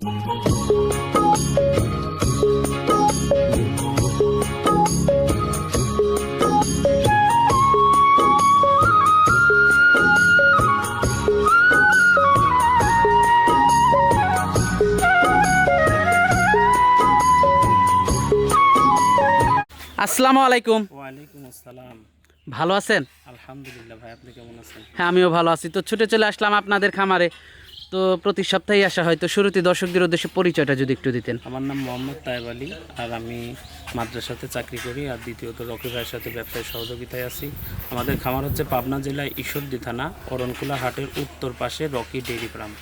আসসালামু আলাইকুম। ওয়ালাইকুম আসসালাম। ভালো আছেন? আলহামদুলিল্লাহ ভাই আপনি কেমন আছেন? হ্যাঁ আমিও ভালো আছি। তো ছুটে চলে আসলাম আপনাদের খামারে। তো প্রতি সপ্তাহেই আসা হয়। তো শুরুতে দর্শকদের উদ্দেশ্যে পরিচয়টা যদি একটু দিতেন। আমার নাম মোহাম্মদ তায়েব আলী আর আমি মাদ্রাসাতে চাকরি করি আর দ্বিতীয়ত রকি ভাইয়ের সাথে ব্যবসায় সহযোগিতায় আছি। আমাদের খামার হচ্ছে পাবনা জেলায় ঈশ্বরদী থানা অরণকুলা হাটের উত্তর পাশে রকি ডেইরি ফার্ম।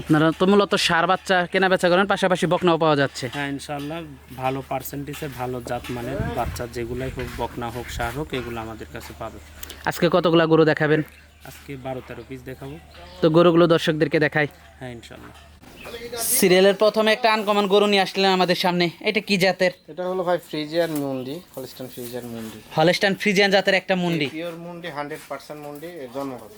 আপনারা তো মূলত সার বাচ্চা কেনা বেচা করেন পাশাপাশি বকনাও পাওয়া যাচ্ছে। হ্যাঁ ইনশাআল্লাহ ভালো পার্সেন্টেজে ভালো জাত মানের বাচ্চা যেগুলাই হোক বকনা হোক সার হোক এগুলো আমাদের কাছে পাবে। আজকে কতগুলা গরু দেখাবেন? আজকে বারো তেরো পিস দেখাবো। তো গরুগুলো দর্শকদেরকে দেখাই। হ্যাঁ ইনশাল্লাহ সিরিয়ালের প্রথমে একটা আনকমন গরু নিয়ে আসলেন আমাদের সামনে। এটা কি জাতের? এটা হলো ভাই ফ্রিজিয়ান মুন্ডি হলিস্টান ফ্রিজিয়ান মুন্ডি। হলস্টান ফ্রিজিয়ান জাতের একটা মুন্ডি। পিওর মুন্ডি হান্ড্রেড পার্সেন্ট মুন্ডি এর জন্মগত।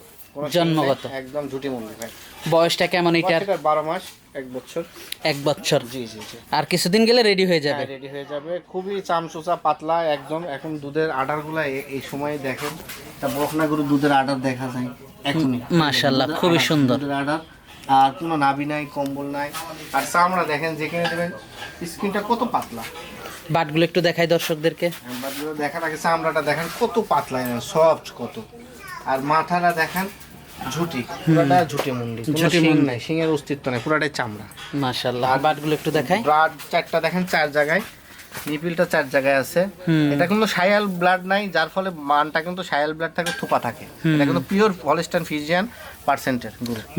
জন্মগত। একদম ঝুটি মুন্ডি ভাই বয়সটা কেমন এটার? এটা বারো মাস এক বছর। এক বছর। জি জি আর কিছুদিন গেলে রেডি হয়ে যাবে। রেডি হয়ে যাবে। খুবই চামচুচা পাতলা একদম। এখন দুধের আডারগুলা এই সময় দেখেন। তা বকনা গরু দুধের আডার দেখা যায় এখনই। মাশাল্লাহ খুবই সুন্দর। দুধের আডার আর কোনো নাভি নাই কম্বল নাই। আর চামড়া দেখেন যেখানে দেবেন স্কিনটা কত পাতলা। বাটগুলো একটু দেখাই দর্শকদেরকে। বাটগুলো দেখার আগে চামড়াটা দেখেন কত পাতলা সফট কত। আর মাথাটা দেখেন ঝুটি পুরাটা ঝুটি মুন্ডি ঝুঁটি শিং মুন্ডি। নাই শিঙের অস্তিত্ব নাই পুরাটাই চামড়া। মাশাল্লাহ বাটগুলো একটু দেখাই। ব্লাড চারটা দেখেন চার জায়গায়। নিপিলটা চার জায়গায় আছে। এটা কিন্তু সায়াল ব্লাড নাই যার ফলে মানটা কিন্তু সায়াল ব্লাড থাকে থোপা থাকে। এটা কিন্তু পিওর হলিস্টান ফিজিয়ান পার্সেন্টের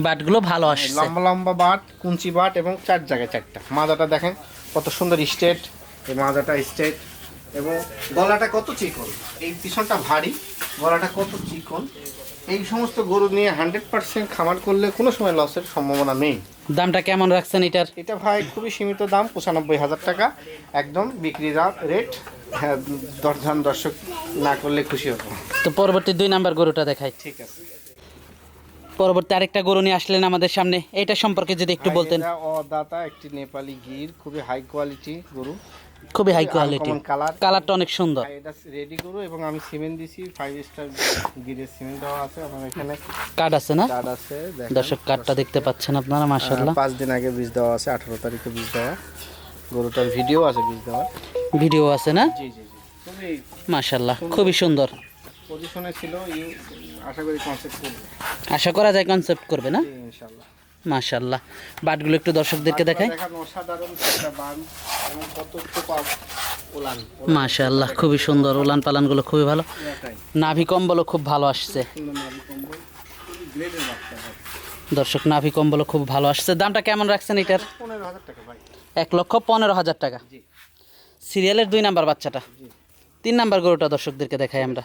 বাটগুলো ভালো আসছে। লম্বা লম্বা বাট কুঞ্চি বাট এবং চার জায়গায় চারটা। মাজাটা দেখেন কত সুন্দর স্টেট এই মাজাটা স্টেট এবং গলাটা কত চিকন? এই পিছনটা ভারী গলাটা কত চিকন? এই সমস্ত গরু নিয়ে হান্ড্রেড পার্সেন্ট খামার করলে কোনো সময় লসের সম্ভাবনা নেই। দামটা কেমন রাখছেন এটার? এটা ভাই খুবই সীমিত দাম পঁচানব্বই হাজার টাকা। একদম বিক্রি রেট হ্যাঁ দরদাম দর্শক না করলে খুশি হব। তো পরবর্তী দুই নাম্বার গরুটা দেখাই। ঠিক আছে। পরবর্তী আরেকটা গরু নিয়ে আসলেন আমাদের সামনে। এটা সম্পর্কে যদি একটু বলতেন। অদাতা একটি নেপালি গির খুবই হাই কোয়ালিটি গরু। খুবই হাই কোয়ালিটি কালার। কালারটা অনেক সুন্দর। এটা রেডি করু এবং আমি সিমেন্ট দিছি ফাইভ স্টার গিরের সিমেন্ট দেওয়া আছে আমার এখানে। কার্ড আছে না? কার্ড আছে দর্শক কার্ডটা দেখতে পাচ্ছেন আপনারা আহ, পাঁচ দিন আগে বীজ দেওয়া আছে আঠারো তারিখে বীজ দেওয়া। গরুটার ভিডিও আছে বীজ দেওয়া ভিডিও আছে না? জি জি জি। খুবই মাশাল্লাহ খুবই সুন্দর। পজিশনে ছিল আশা করি কনসেপ্ট করবে। আশা করা যায় কনসেপ্ট করবে না? জি, ইনশাল্লাহ মাশাল্লাহ বাটগুলো একটু দর্শকদেরকে দেখাই। মাশাল্লাহ খুবই সুন্দর। উলান পালানগুলো খুবই ভালো। নাভি কম্বলও খুব ভালো আসছে। দর্শক নাভি কম্বলও খুব ভালো আসছে। দামটা কেমন রাখছেন এটার? এক লক্ষ পনেরো হাজার টাকা। সিরিয়ালের দুই নাম্বার বাচ্চাটা। তিন নাম্বার গরুটা দর্শকদেরকে দেখাই আমরা।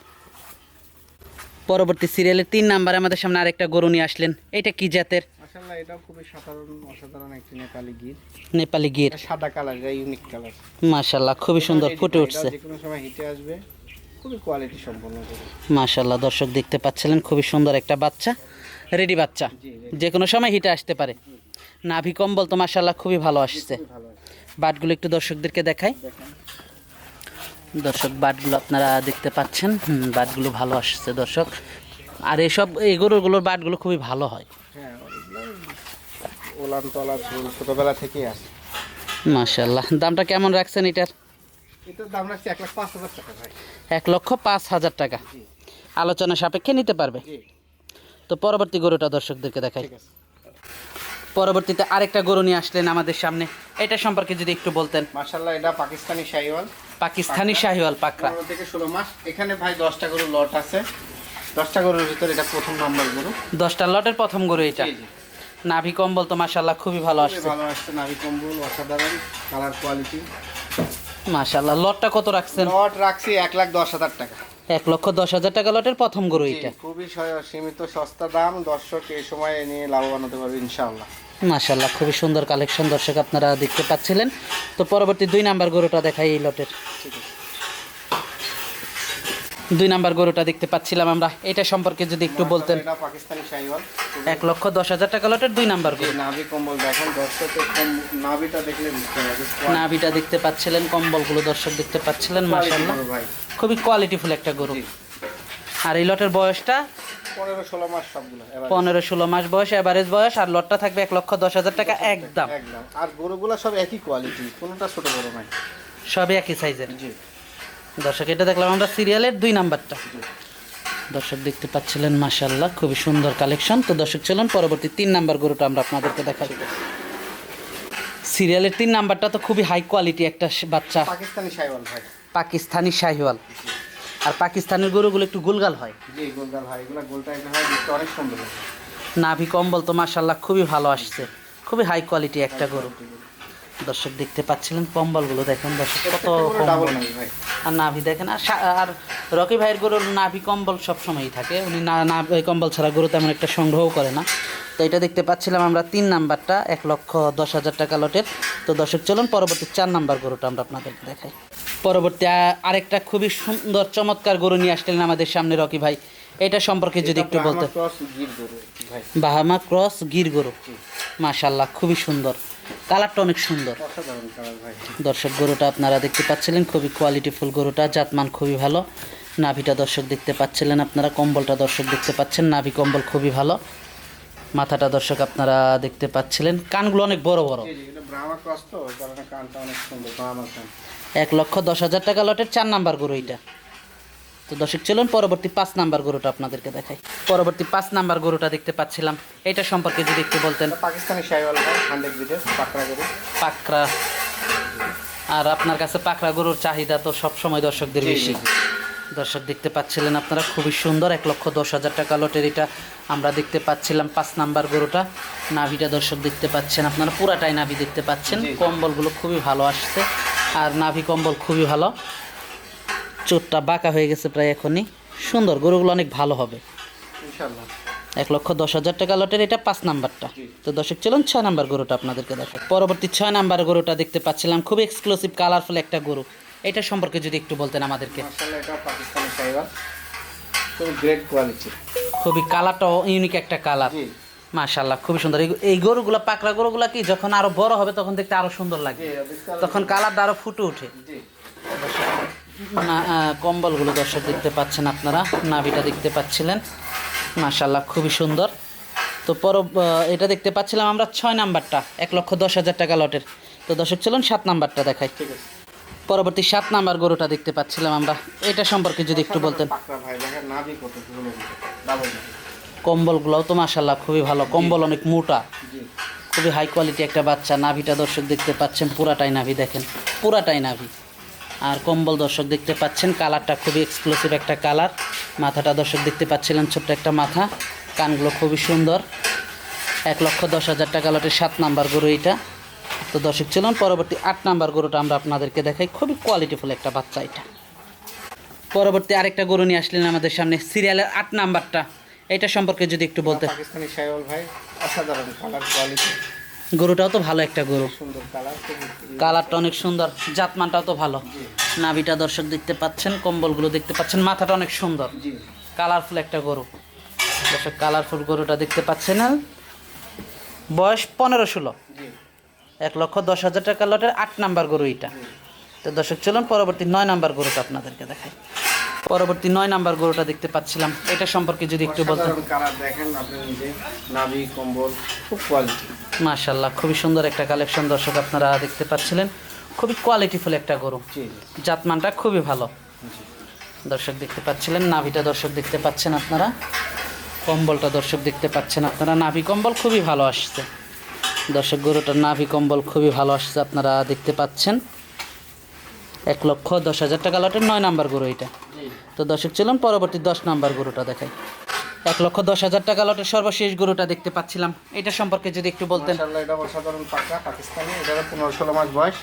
পরবর্তী সিরিয়ালের তিন নাম্বারে আমাদের সামনে আরেকটা গরু নিয়ে আসলেন। এটা কি জাতের? মাশাআল্লাহ এটাও খুবই সাধারণ অসাধারণ একটি নেপালি গির নেপালি গির সাদা কালার এটা ইউনিক কালার। মাশাল্লাহ খুবই সুন্দর ফুটে উঠছে। যে কোনো সময় হিটে আসবে খুবই কোয়ালিটি সম্পন্ন গরু মাশাল্লাহ দর্শক দেখতে পাচ্ছিলেন খুবই সুন্দর একটা বাচ্চা রেডি বাচ্চা। যে কোনো সময় হিটে আসতে পারে। নাভি কম্বল তো মাশাল্লাহ খুবই ভালো আসছে। বাটগুলো একটু দর্শকদেরকে দেখাই। দর্শক বাটগুলো আপনারা দেখতে পাচ্ছেন। হুম, বাটগুলো ভালো আসছে দর্শক। আর এসব এই গরুগুলোর বাটগুলো খুবই ভালো হয়। ওলান তলা ঝুল ছোটবেলা থেকেই আসে মাশাল্লাহ দামটা কেমন রাখছেন এটার? এটার দাম রাখছি এক লাখ পাঁচ হাজার টাকা ভাই। এক লক্ষ পাঁচ হাজার টাকা। আলোচনা সাপেক্ষে নিতে পারবে? তো পরবর্তী গরুটা দর্শকদেরকে দেখাই। পরবর্তীতে আরেকটা গরু নিয়ে আসলেন আমাদের সামনে। এটা সম্পর্কে যদি একটু বলতেন। মার্শাল্লাহ এটা পাকিস্তানি শাহিওয়াল। পাকিস্তানি শাহিওয়াল পাকড়া থেকে ষোলো মাস। এখানে ভাই দশটা গরু লট আছে। দশটা গরুর ভিতরে এটা প্রথম নাম্বার গরু। দশটা লটের প্রথম গরু এটা। নাভি কম্বল তো মাশাল্লাহ খুবই ভালো আসছে। ভালো আসছে নাভি কম্বল অসাধারণ কালার কোয়ালিটি। মাশাল্লাহ লটটা কত রাখছেন? লট রাখছি এক লাখ দশ হাজার টাকা। এক লক্ষ দশ হাজার টাকা লটের প্রথম গরু এটা। খুবই সীমিত সস্তা দাম দর্শক এই সময় এ নিয়ে লাভবান হতে পারবে ইনশাআল্লাহ। মাশাল্লাহ খুবই সুন্দর কালেকশন দর্শক আপনারা দেখতে পাচ্ছিলেন। তো পরবর্তী দুই নাম্বার গরুটা দেখাই এই লটের। ঠিক আছে। দুই নাম্বার গরুটা দেখতে পাচ্ছিলাম আমরা। এটা সম্পর্কে যদি একটু বলতেন। পাকিস্তানি শাহিওয়াল এক লক্ষ দশ হাজার টাকা লটের দুই নাম্বার গরু। নাভি কম্বল দেখেন দর্শকের নাভিটা দেখলে নাভিটা দেখতে পাচ্ছিলেন কম্বলগুলো দর্শক দেখতে পাচ্ছিলেন মাশাল্লাহ খুবই কোয়ালিটিফুল একটা গরু। আর এই লটের বয়সটা? পনেরো ষোলো মাস বয়স এভারেজ বয়স আর লটটা থাকবে এক লক্ষ দশ হাজার টাকা একদম। একদম। আর গরুগুলো সব একই কোয়ালিটি কোনোটা ছোট বড় নাই। সবই একই সাইজের জি। দর্শক এটা দেখলাম আমরা সিরিয়ালের দুই নাম্বারটা। দর্শক দেখতে পাচ্ছিলেন মাশাল্লাহ খুবই সুন্দর কালেকশন তো দর্শক চলুন পরবর্তী তিন নাম্বার গরুটা আমরা আপনাদেরকে দেখাই। সিরিয়ালের তিন নাম্বারটা তো খুবই হাই কোয়ালিটি একটা বাচ্চা। পাকিস্তানি শাহিওয়াল ভাই। পাকিস্তানি শাহিওয়াল আর পাকিস্তানের গরুগুলো একটু গুলগাল হয়। জি গোলগাল ভাই এগুলো গোলটা একটা হয় দেখতে অনেক সুন্দর নাভি কম্বল তো মাশাল্লাহ খুবই ভালো আসছে। খুবই হাই কোয়ালিটি একটা গরু। দর্শক দেখতে পাচ্ছিলেন কম্বলগুলো দেখেন দর্শক কত কম্বল। ভাই? আর নাভি দেখেন আর আর রকি ভাইয়ের গরুর নাভি কম্বল সবসময়ই থাকে। উনি না না কম্বল ছাড়া গরু তেমন একটা সংগ্রহ করে না। তো এটা দেখতে পাচ্ছিলাম আমরা তিন নাম্বারটা এক লক্ষ দশ হাজার টাকা লটের। তো দর্শক চলুন পরবর্তী চার নাম্বার গরুটা আমরা আপনাদেরকে দেখাই। পরবর্তী আরেকটা খুবই সুন্দর চমৎকার গরু নিয়ে আসলেন আমাদের সামনে রকি ভাই। এটা সম্পর্কে যদি একটু বলতেন বাহামা ক্রস গির গরু। মাশাল্লাহ খুবই সুন্দর। কালারটা অনেক সুন্দর। দর্শক গরুটা আপনারা দেখতে পাচ্ছিলেন খুবই কোয়ালিটিফুল গরুটা জাতমান খুবই ভালো। নাভিটা দর্শক দেখতে পাচ্ছিলেন আপনারা কম্বলটা দর্শক দেখতে পাচ্ছেন নাভি কম্বল খুবই ভালো। মাথাটা দর্শক আপনারা দেখতে পাচ্ছিলেন কানগুলো অনেক বড় বড়। এক লক্ষ দশ হাজার টাকা লটের চার নাম্বার গরু এটা তো দর্শক চলুন পরবর্তী পাঁচ নাম্বার গরুটা আপনাদেরকে দেখাই। পরবর্তী পাঁচ নাম্বার গরুটা দেখতে পাচ্ছিলাম। এটা সম্পর্কে যদি একটু বলতেন। পাকিস্তানি শাহিওয়াল হান্ড্রেড পাকড়া গরু। পাকড়া। আর আপনার কাছে পাকড়া গরুর চাহিদা তো সবসময় দর্শকদের বেশি। দর্শক দেখতে পাচ্ছিলেন আপনারা খুবই সুন্দর এক লক্ষ দশ হাজার টাকা লটের এটা আমরা দেখতে পাচ্ছিলাম পাঁচ নাম্বার গরুটা। নাভিটা দর্শক দেখতে পাচ্ছেন আপনারা পুরাটাই নাভি দেখতে পাচ্ছেন। কম্বলগুলো খুবই ভালো আসছে। আর নাভি কম্বল খুবই ভালো। চোটটা বাঁকা হয়ে গেছে প্রায় এখনই। সুন্দর গরুগুলো অনেক ভালো হবে। এক লক্ষ দশ হাজার টাকা লটের এটা পাঁচ নাম্বারটা। তো দর্শক চলুন ছয় নাম্বার গরুটা আপনাদেরকে দেখাই। পরবর্তী ছয় নাম্বার গরুটা দেখতে পাচ্ছিলাম খুব এক্সক্লুসিভ কালারফুল একটা গরু। এটা সম্পর্কে যদি একটু বলতেন আমাদেরকে। খুবই কালারটাও ইউনিক একটা কালার মাশাল্লাহ খুবই সুন্দর। এই- গরুগুলো পাকড়া গরুগুলো কি যখন আরও বড় হবে তখন দেখতে আরও সুন্দর লাগে। তখন কালারটা আরও ফুটে ওঠে। কম্বলগুলো দর্শক দেখতে পাচ্ছেন আপনারা নাভিটা দেখতে পাচ্ছিলেন। মাশাল্লাহ খুবই সুন্দর। তো পর এটা দেখতে পাচ্ছিলাম আমরা ছয় নাম্বারটা এক লক্ষ দশ হাজার টাকা লটের। তো দর্শক চলুন সাত নাম্বারটা দেখাই। পরবর্তী সাত নাম্বার গরুটা দেখতে পাচ্ছিলাম আমরা। এটা সম্পর্কে যদি একটু বলতেন। কম্বলগুলোও তো মাশাল্লাহ খুবই ভালো। কম্বল অনেক মোটা। খুবই হাই কোয়ালিটি একটা বাচ্চা। নাভিটা দর্শক দেখতে পাচ্ছেন পুরাটাই নাভি দেখেন। পুরাটাই নাভি। আর কম্বল দর্শক দেখতে পাচ্ছেন, কালারটা খুবই এক্সক্লুসিভ একটা কালার। মাথাটা দর্শক দেখতে পাচ্ছিলেন, ছোট্ট একটা মাথা। কানগুলো খুবই সুন্দর। এক লক্ষ দশ হাজার টাকা লটের সাত নাম্বার গরু এটা তো দর্শক চলুন, পরবর্তী আট নাম্বার গরুটা আমরা আপনাদেরকে দেখাই। খুবই কোয়ালিটিফুল একটা বাচ্চা এটা। পরবর্তী আরেকটা গরু নিয়ে আসলেন আমাদের সামনে, সিরিয়ালের আট নাম্বারটা। এটা সম্পর্কে যদি একটু বলতে পাকিস্তানি শাহিওয়াল ভাই, অসাধারণ কালার কোয়ালিটি গরুটাও তো ভালো একটা গরু। কালারটা অনেক সুন্দর জাতমানটাও তো ভালো। নাভিটা দর্শক দেখতে পাচ্ছেন কম্বলগুলো দেখতে পাচ্ছেন মাথাটা অনেক সুন্দর। কালারফুল একটা গরু। দর্শক কালারফুল গরুটা দেখতে পাচ্ছেন। বয়স পনেরো ষোলো। এক লক্ষ দশ হাজার টাকা লটের আট নাম্বার গরু এটা তো দর্শক চলুন পরবর্তী নয় নাম্বার গরুটা আপনাদেরকে দেখাই। পরবর্তী নয় নাম্বার গরুটা দেখতে পাচ্ছিলাম। এটা সম্পর্কে যদি একটু বলতেন। দেখেন আপনি নিজে নাভি কম্বল খুব কোয়ালিটি মাশাল্লাহ খুবই সুন্দর একটা কালেকশন দর্শক আপনারা দেখতে পাচ্ছিলেন। খুবই কোয়ালিটিফুল একটা গরু। জাতমানটা খুবই ভালো। দর্শক দেখতে পাচ্ছিলেন নাভিটা দর্শক দেখতে পাচ্ছেন আপনারা। কম্বলটা দর্শক দেখতে পাচ্ছেন আপনারা। নাভি কম্বল খুবই ভালো আসছে। দর্শক গরুটার নাভি কম্বল খুবই ভালো আসছে আপনারা দেখতে পাচ্ছেন। এক লক্ষ দশ হাজার টাকা লটের নয় নাম্বার গরু এটা। তো দর্শক চলুন পরবর্তী দশ নাম্বার গরুটা দেখাই। এক লক্ষ দশ হাজার টাকা লটের সর্বশেষ গরুটা দেখতে পাচ্ছিলাম। এটা সম্পর্কে যদি একটু বলতেন। মাশাআল্লাহ এটা অসাধারণ পাকা পাকিস্তানি এটারও পনেরো ষোলো মাস বয়স।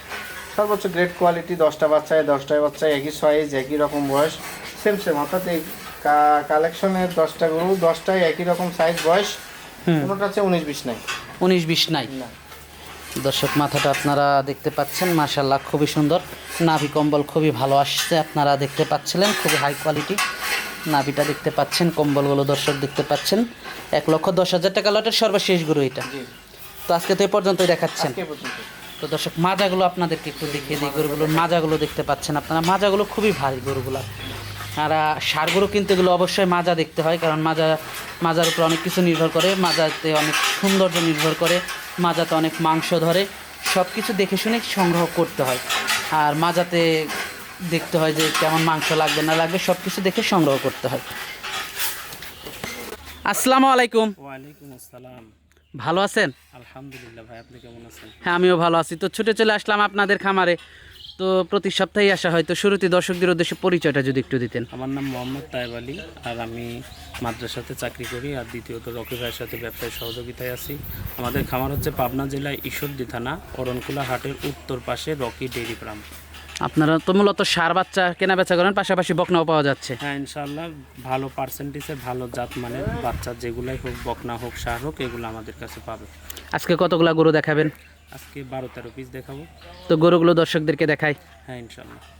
সর্বোচ্চ গ্রেট কোয়ালিটি দশটা বাচ্চায় দশটায় বাচ্চায় একই সাইজ একই রকম বয়স। সেম সেম অর্থাৎ এই কালেকশনের দশটা গরু দশটায় একই রকম সাইজ বয়স। কোনোটা হচ্ছে উনিশ বিশ নাই। উনিশ বিশ নাই। না। দর্শক মাথাটা আপনারা দেখতে পাচ্ছেন মাশাল্লাহ খুবই সুন্দর। নাভি কম্বল খুবই ভালো আসছে আপনারা দেখতে পাচ্ছিলেন খুবই হাই কোয়ালিটি নাভিটা দেখতে পাচ্ছেন কম্বলগুলো দর্শক দেখতে পাচ্ছেন। এক লক্ষ দশ হাজার টাকা লটের সর্বশেষ গুরু এটা। তো আজকে তো এ পর্যন্তই দেখাচ্ছেন। তো দর্শক মাজাগুলো আপনাদেরকে একটু দেখিয়ে দিই গরুগুলোর মাজাগুলো দেখতে পাচ্ছেন আপনারা। মাজাগুলো খুবই ভারী গরুগুলো। আর সারগুলো কিনতে গেলে অবশ্যই মাজা দেখতে হয় কারণ মাজা মাজার উপর অনেক কিছু নির্ভর করে মাজাতে অনেক সৌন্দর্য নির্ভর করে মাজাতে অনেক মাংস ধরে সব কিছু দেখে শুনে সংগ্রহ করতে হয়। আর মাজাতে দেখতে হয় যে কেমন মাংস লাগবে না লাগবে সব কিছু দেখে সংগ্রহ করতে হয়। আসসালামু আলাইকুম। ওয়ালাইকুম আসসালাম। ভালো আছেন? আলহামদুলিল্লাহ ভাই আপনি কেমন আছেন? হ্যাঁ আমিও ভালো আছি। তো ছুটে চলে আসলাম আপনাদের খামারে। তো প্রতি সপ্তাহেই আসা হয়। তো শুরুতে দর্শকদের উদ্দেশ্যে পরিচয়টা যদি একটু দিতেন। আমার নাম মোহাম্মদ তায়েব আলী আর আমি মাদ্রাসাতে চাকরি করি আর দ্বিতীয়ত রকি ভাইয়ের সাথে ব্যবসায় সহযোগিতায় আছি। আমাদের খামার হচ্ছে পাবনা জেলায় ঈশ্বরদী থানা অরণকুলা হাটের উত্তর পাশে রকি ডেইরি ফার্ম। আপনারা তো মূলত সার বাচ্চা কেনা বেচা করেন পাশাপাশি বকনাও পাওয়া যাচ্ছে। হ্যাঁ ইনশাল্লাহ ভালো পার্সেন্টেজের ভালো জাত মানের বাচ্চা যেগুলাই হোক বকনা হোক সার হোক এগুলো আমাদের কাছে পাবে। আজকে কতগুলা গরু দেখাবেন? আজকে বারো তেরো পিস দেখাবো। তো গরুগুলো দর্শকদেরকে দেখাই। হ্যাঁ ইনশাল্লাহ।